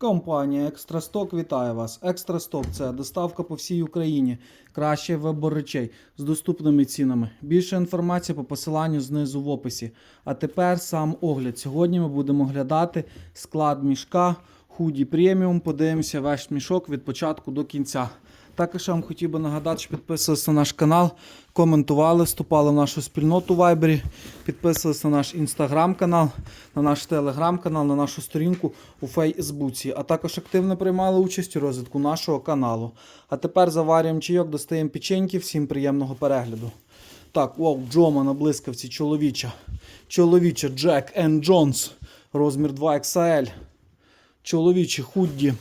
Компанія Екстрасток вітає вас. Екстрасток це доставка по всій Україні. Краще вибор речей з доступними цінами. Більше інформації по посиланню знизу в описі. А тепер сам огляд. Сьогодні ми будемо оглядати склад мішка худі преміум. Подивимося весь мішок від початку до кінця. Також я вам хотів би нагадати, що підписувалися на наш канал, коментували, вступали в нашу спільноту в Вайбері, підписувалися на наш інстаграм-канал, на наш телеграм-канал, на нашу сторінку у Фейсбуці, а також активно приймали участь у розвитку нашого каналу. А тепер заварюємо чайок, достаємо печеньки, всім приємного перегляду. Так, вау, Джома на блискавці, чоловіча. Чоловіча Джек Н. Джонс, розмір 2XL. Чоловічі худді.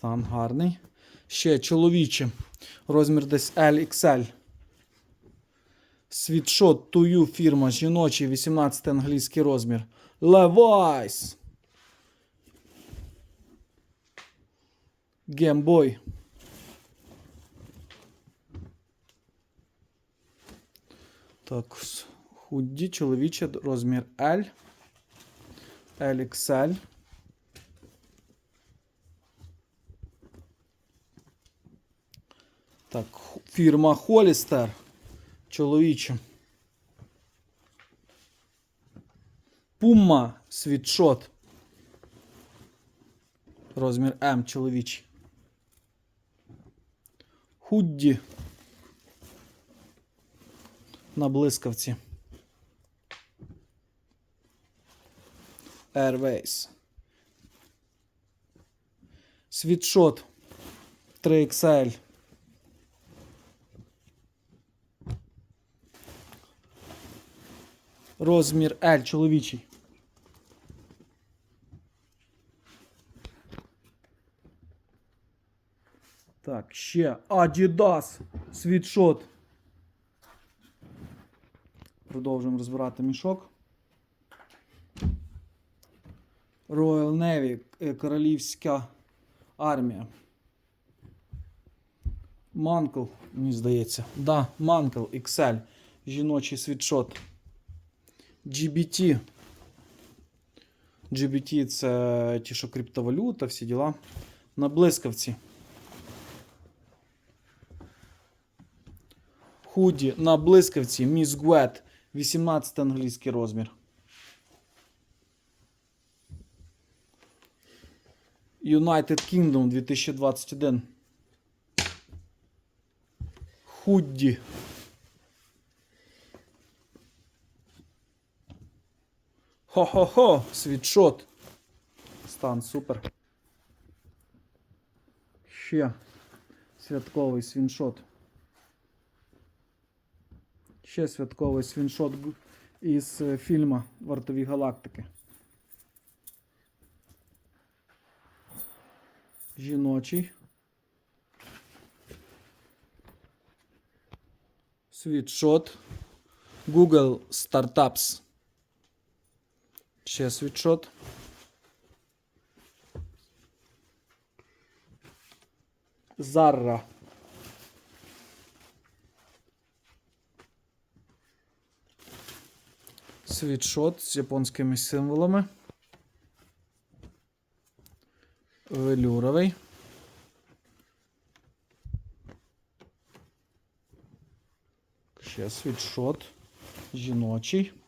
Стан гарний. Ще чоловічі. Розмір десь LXL. Світшот тую фірма жіночий 18 англійський розмір. Levi's. Гембой. Так, худді чоловіче розмір L. LXL. Так, фірма Холістер. Чоловіче. Пума світшот. Розмір М чоловічий. Худді. На блискавці. Airways. Світшот 3XL. Розмір L чоловічий. Так, ще Adidas світшот. Продовжуємо розбирати мішок. Royal Navy, е, королівська армія. Манкл, мені здається. Да, Манкл XL. Жіночий світшот. GBT. GBT це ті, що криптовалюта, всі діла. На блискавці. Худі на блискавці Міс Гует. 18 англійський розмір. United Kingdom 2021. Худді. Хо-хо-хо, світшот. Стан супер. Ще святковий свіншот. Ще святковий свіншот із е, фільму Вартові галактики. Жіночий. Світшот. Google Startups. Ще світшот. Зарра. Світшот з японськими символами. Велюровий. Ще світшот. Жіночий.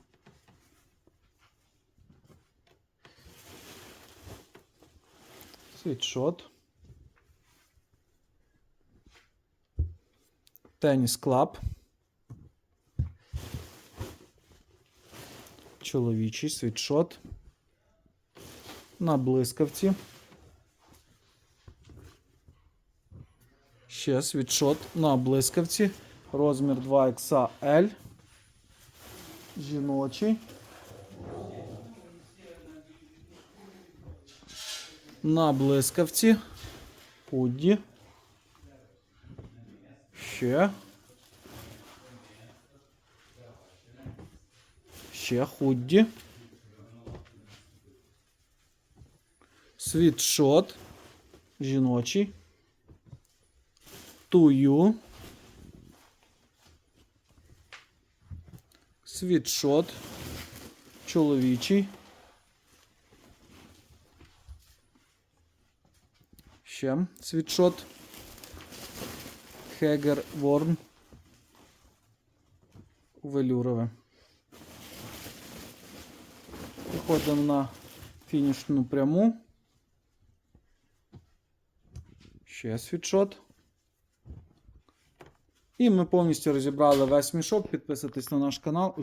Світшот. Теніс клаб. Чоловічий світшот. На блискавці. Ще світшот на блискавці. Розмір 2XL. Жіночий. На блискавці. Худі. Ще. Ще худді. Світшот. Жіночий. Тую. Світшот. Чоловічий. Ще світшот. Хегер Ворн. Велюрове. Виходимо на фінішну пряму. Ще світшот. І ми повністю розібрали весь мішок. Підписуйтесь на наш канал. Усім